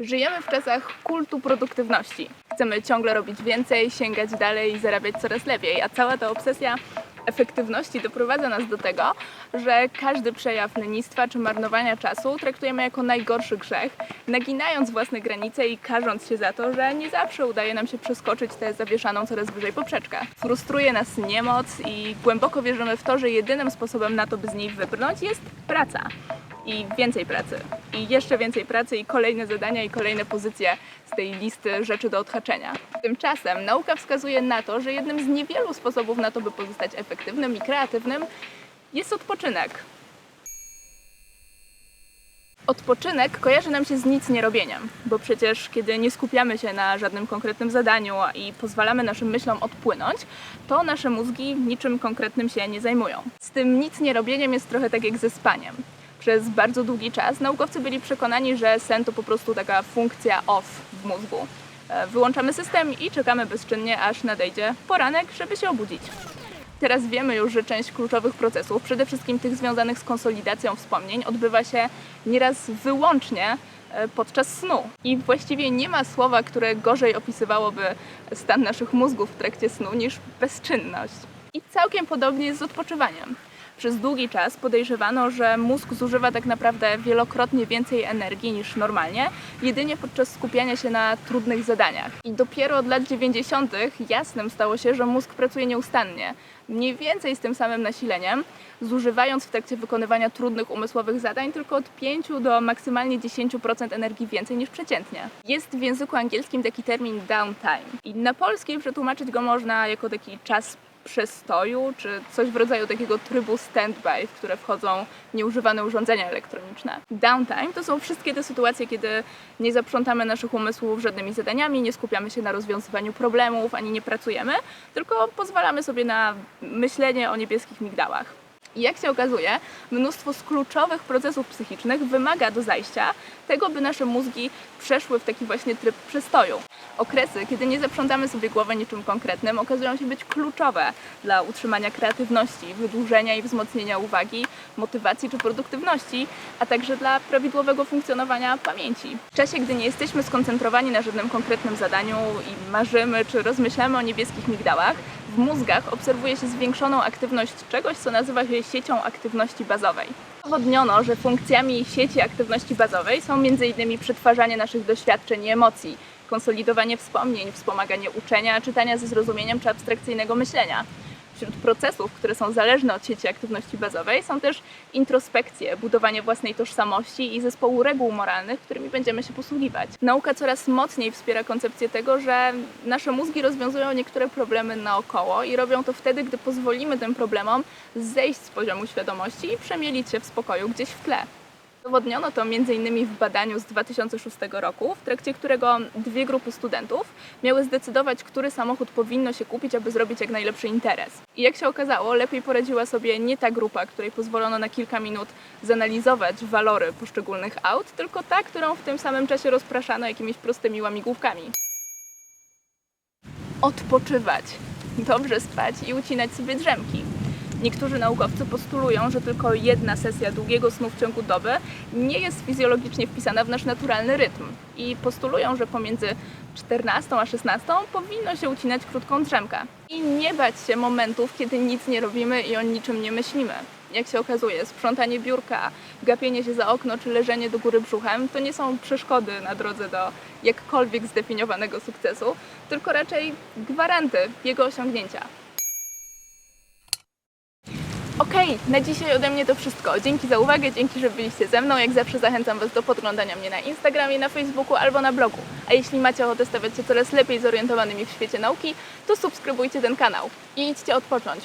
Żyjemy w czasach kultu produktywności. Chcemy ciągle robić więcej, sięgać dalej i zarabiać coraz lepiej, a cała ta obsesja efektywności doprowadza nas do tego, że każdy przejaw lenistwa czy marnowania czasu traktujemy jako najgorszy grzech, naginając własne granice i karząc się za to, że nie zawsze udaje nam się przeskoczyć tę zawieszaną coraz wyżej poprzeczkę. Frustruje nas niemoc i głęboko wierzymy w to, że jedynym sposobem na to, by z niej wybrnąć jest praca i więcej pracy, i jeszcze więcej pracy, i kolejne zadania, i kolejne pozycje z tej listy rzeczy do odhaczenia. Tymczasem nauka wskazuje na to, że jednym z niewielu sposobów na to, by pozostać efektywnym i kreatywnym, jest odpoczynek. Odpoczynek kojarzy nam się z nic nie robieniem, bo przecież kiedy nie skupiamy się na żadnym konkretnym zadaniu i pozwalamy naszym myślom odpłynąć, to nasze mózgi niczym konkretnym się nie zajmują. Z tym nic nie robieniem jest trochę tak jak ze spaniem. Przez bardzo długi czas naukowcy byli przekonani, że sen to po prostu taka funkcja off w mózgu. E, Wyłączamy system i czekamy bezczynnie, aż nadejdzie poranek, żeby się obudzić. Teraz wiemy już, że część kluczowych procesów, przede wszystkim tych związanych z konsolidacją wspomnień, odbywa się nieraz wyłącznie e, podczas snu. I właściwie nie ma słowa, które gorzej opisywałoby stan naszych mózgów w trakcie snu niż bezczynność. I całkiem podobnie jest z odpoczywaniem. Przez długi czas podejrzewano, że mózg zużywa tak naprawdę wielokrotnie więcej energii niż normalnie, jedynie podczas skupiania się na trudnych zadaniach. I dopiero od lat 90. jasnym stało się, że mózg pracuje nieustannie, mniej więcej z tym samym nasileniem, zużywając w trakcie wykonywania trudnych umysłowych zadań tylko od 5 do maksymalnie 10% energii więcej niż przeciętnie. Jest w języku angielskim taki termin downtime i na polski przetłumaczyć go można jako taki czas przestoju, czy coś w rodzaju takiego trybu standby, w które wchodzą nieużywane urządzenia elektroniczne. Downtime to są wszystkie te sytuacje, kiedy nie zaprzątamy naszych umysłów żadnymi zadaniami, nie skupiamy się na rozwiązywaniu problemów, ani nie pracujemy, tylko pozwalamy sobie na myślenie o niebieskich migdałach. I jak się okazuje, mnóstwo z kluczowych procesów psychicznych wymaga do zajścia tego, by nasze mózgi przeszły w taki właśnie tryb przestoju. Okresy, kiedy nie zaprzątamy sobie głowy niczym konkretnym, okazują się być kluczowe dla utrzymania kreatywności, wydłużenia i wzmocnienia uwagi, motywacji czy produktywności, a także dla prawidłowego funkcjonowania pamięci. W czasie, gdy nie jesteśmy skoncentrowani na żadnym konkretnym zadaniu i marzymy czy rozmyślamy o niebieskich migdałach, w mózgach obserwuje się zwiększoną aktywność czegoś, co nazywa się siecią aktywności bazowej. Udowodniono, że funkcjami sieci aktywności bazowej są m.in. przetwarzanie naszych doświadczeń i emocji, konsolidowanie wspomnień, wspomaganie uczenia, czytania ze zrozumieniem czy abstrakcyjnego myślenia. Wśród procesów, które są zależne od sieci aktywności bazowej, są też introspekcje, budowanie własnej tożsamości i zespołu reguł moralnych, którymi będziemy się posługiwać. Nauka coraz mocniej wspiera koncepcję tego, że nasze mózgi rozwiązują niektóre problemy naokoło i robią to wtedy, gdy pozwolimy tym problemom zejść z poziomu świadomości i przemielić się w spokoju gdzieś w tle. Udowodniono to m.in. w badaniu z 2006 roku, w trakcie którego dwie grupy studentów miały zdecydować, który samochód powinno się kupić, aby zrobić jak najlepszy interes. I jak się okazało, lepiej poradziła sobie nie ta grupa, której pozwolono na kilka minut zanalizować walory poszczególnych aut, tylko ta, którą w tym samym czasie rozpraszano jakimiś prostymi łamigłówkami. Odpoczywać, dobrze spać i ucinać sobie drzemki. Niektórzy naukowcy postulują, że tylko jedna sesja długiego snu w ciągu doby nie jest fizjologicznie wpisana w nasz naturalny rytm i postulują, że pomiędzy 14 a 16 powinno się ucinać krótką drzemkę. I nie bać się momentów, kiedy nic nie robimy i o niczym nie myślimy. Jak się okazuje, sprzątanie biurka, gapienie się za okno czy leżenie do góry brzuchem to nie są przeszkody na drodze do jakkolwiek zdefiniowanego sukcesu, tylko raczej gwaranty jego osiągnięcia. Okej, na dzisiaj ode mnie to wszystko. Dzięki za uwagę, dzięki, że byliście ze mną. Jak zawsze zachęcam Was do podglądania mnie na Instagramie, na Facebooku albo na blogu. A jeśli macie ochotę stawać się coraz lepiej zorientowanymi w świecie nauki, to subskrybujcie ten kanał i idźcie odpocząć.